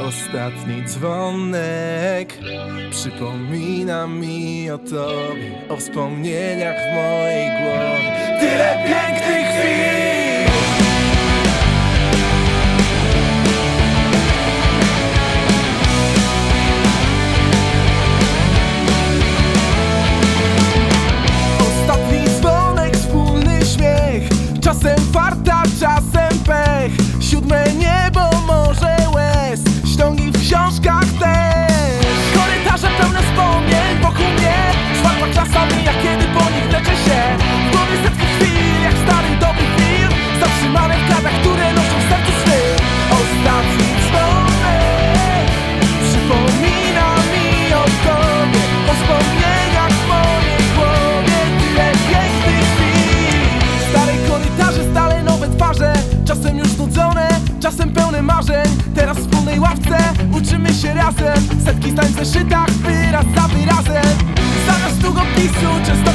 Ostatni dzwonek przypomina mi o tobie, o wspomnieniach w mojej głowie. Tyle pięknych chwil! Czasem pełne marzeń, teraz w wspólnej ławce Uczymy się razem, setki zdań w zeszytach Wyraz za wyrazem. Zamiast długopisu często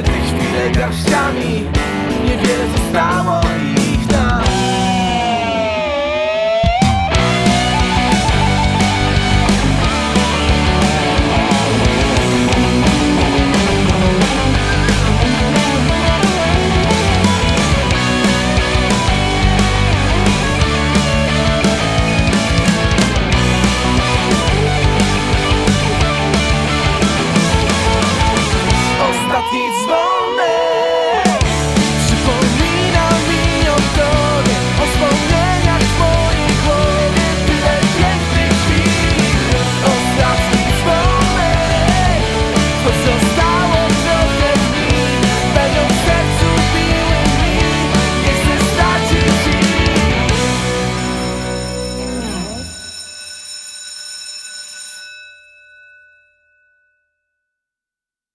Liczę te chwile garściami Niewiele zostało.